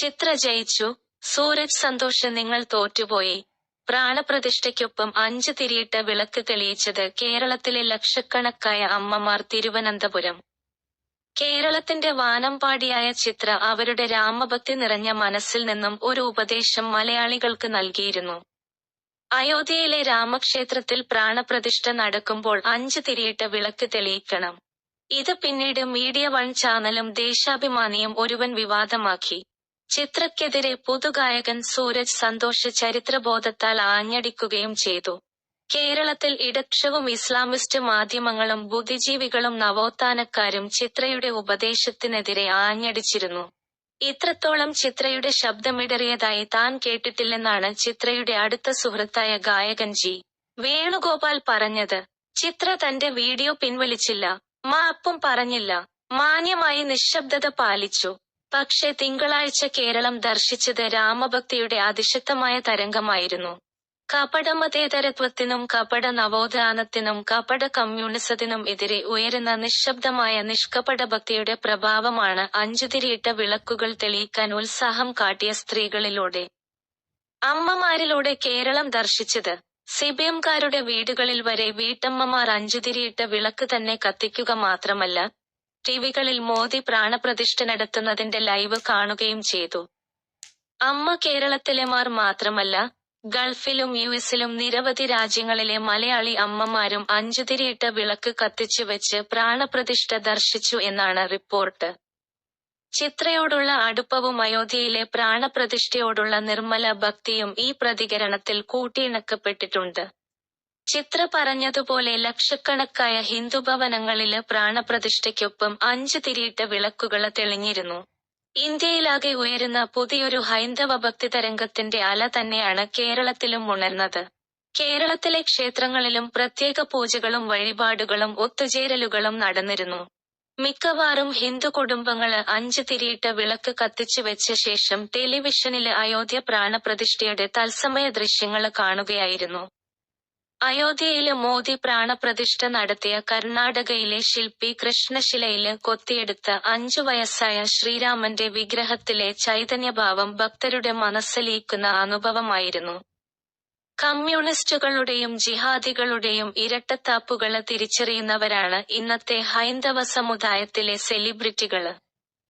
ചിത്ര ജയിച്ചു. സൂരജ് സന്തോഷ് നിങ്ങൾ തോറ്റുപോയി. പ്രാണപ്രതിഷ്ഠയ്ക്കൊപ്പം അഞ്ച് തിരിയിട്ട വിളക്ക് തെളിയിച്ചത് കേരളത്തിലെ ലക്ഷക്കണക്കായ അമ്മമാർ തിരുവനന്തപുരം. കേരളത്തിന്റെ വാനമ്പാടിയായ ചിത്ര അവരുടെ രാമഭക്തി നിറഞ്ഞ മനസ്സിൽ നിന്നും ഒരു ഉപദേശം മലയാളികൾക്ക് നൽകിയിരുന്നു. അയോധ്യയിലെ രാമക്ഷേത്രത്തിൽ പ്രാണപ്രതിഷ്ഠ നടക്കുമ്പോൾ അഞ്ച് തിരിയിട്ട വിളക്ക് തെളിയിക്കണം. ഇത് പിന്നീട് മീഡിയ വൺ ചാനലും ദേശാഭിമാനിയും ഒരുവൻ വിവാദമാക്കി. ചിത്രയ്ക്കെതിരെ പുതുഗായകൻ സൂരജ് സന്തോഷ് ചരിത്രബോധത്താൽ ആഞ്ഞടിക്കുകയും ചെയ്തു. കേരളത്തിൽ ഇടക്ഷവും ഇസ്ലാമിസ്റ്റ് മാധ്യമങ്ങളും ബുദ്ധിജീവികളും നവോത്ഥാനക്കാരും ചിത്രയുടെ ഉപദേശത്തിനെതിരെ ആഞ്ഞടിച്ചിരുന്നു. ഇത്രത്തോളം ചിത്രയുടെ ശബ്ദമിടറിയതായി താൻ കേട്ടിട്ടില്ലെന്നാണ് ചിത്രയുടെ അടുത്ത സുഹൃത്തായ ഗായകൻ ജി. വേണുഗോപാൽ പറഞ്ഞത്. ചിത്ര തന്റെ വീഡിയോ പിൻവലിച്ചില്ല. മാപ്പും പറഞ്ഞില്ല. മാന്യമായി നിശബ്ദത പാലിച്ചു. പക്ഷേ തിങ്കളാഴ്ച കേരളം ദർശിച്ചത് രാമഭക്തിയുടെ അതിശക്തമായ തരംഗമായിരുന്നു. കപടമതേതരത്വത്തിനും കപട നവോത്ഥാനത്തിനും കപട കമ്മ്യൂണിസത്തിനും എതിരെ ഉയരുന്ന നിശബ്ദമായ നിഷ്കപട ഭക്തിയുടെ പ്രഭാവമാണ് അഞ്ചുതിരിയിട്ട വിളക്കുകൾ തെളിയിക്കാൻ ഉത്സാഹം കാട്ടിയ സ്ത്രീകളിലൂടെ. അമ്മമാരിലൂടെ കേരളം ദർശിച്ചത്. സിബിഎംകാരുടെ വീടുകളിൽ വരെ വീട്ടമ്മമാർ അഞ്ചുതിരിയിട്ട വിളക്ക് തന്നെ കത്തിക്കുക മാത്രമല്ല ടിവികളിൽ മോദി പ്രാണപ്രതിഷ്ഠ നടത്തുന്നതിന്റെ ലൈവ് കാണുകയും ചെയ്തു. അമ്മ കേരളത്തിലെ മാർ മാത്രമല്ല ഗൾഫിലും യു എസിലും നിരവധി രാജ്യങ്ങളിലെ മലയാളി അമ്മമാരും അഞ്ചുതിരിയിട്ട വിളക്ക് കത്തിച്ചു വെച്ച് പ്രാണപ്രതിഷ്ഠ ദർശിച്ചു എന്നാണ് റിപ്പോർട്ട്. ചിത്രയോടുള്ള അടുപ്പവും അയോധ്യയിലെ പ്രാണപ്രതിഷ്ഠയോടുള്ള നിർമ്മല ഭക്തിയും ഈ പ്രതികരണത്തിൽ കൂട്ടിയിണക്കപ്പെട്ടിട്ടുണ്ട്. ചിത്ര പറഞ്ഞതുപോലെ ലക്ഷക്കണക്കായ ഹിന്ദുഭവനങ്ങളിൽ പ്രാണപ്രതിഷ്ഠയ്ക്കൊപ്പം അഞ്ചു തിരിയിട്ട വിളക്കുകൾ തെളിഞ്ഞിരുന്നു. ഇന്ത്യയിലാകെ ഉയരുന്ന പുതിയൊരു ഹൈന്ദവ ഭക്തി തരംഗത്തിന്റെ അല തന്നെയാണ് കേരളത്തിലും ഉണർന്നത്. കേരളത്തിലെ ക്ഷേത്രങ്ങളിലും പ്രത്യേക പൂജകളും വഴിപാടുകളും ഒത്തുചേരലുകളും നടന്നിരുന്നു. മിക്കവാറും ഹിന്ദു കുടുംബങ്ങൾ അഞ്ച് തിരിയിട്ട വിളക്ക് കത്തിച്ചു വെച്ച ശേഷം ടെലിവിഷനിൽ അയോധ്യ പ്രാണപ്രതിഷ്ഠയുടെ തത്സമയ ദൃശ്യങ്ങൾ കാണുകയായിരുന്നു. അയോധ്യയിൽ മോദി പ്രാണപ്രതിഷ്ഠ നടത്തിയ കർണാടകയിലെ ശില്പി കൃഷ്ണശിലയിൽ കൊത്തിയെടുത്ത അഞ്ചു വയസ്സായ ശ്രീരാമന്റെ വിഗ്രഹത്തിലെ ചൈതന്യഭാവം ഭക്തരുടെ മനസ്സിലീക്കുന്ന അനുഭവമായിരുന്നു. കമ്മ്യൂണിസ്റ്റുകളുടെയും ജിഹാദികളുടെയും ഇരട്ടത്താപ്പുകൾ തിരിച്ചറിയുന്നവരാണ് ഇന്നത്തെ ഹൈന്ദവ സമുദായത്തിലെ സെലിബ്രിറ്റികൾ.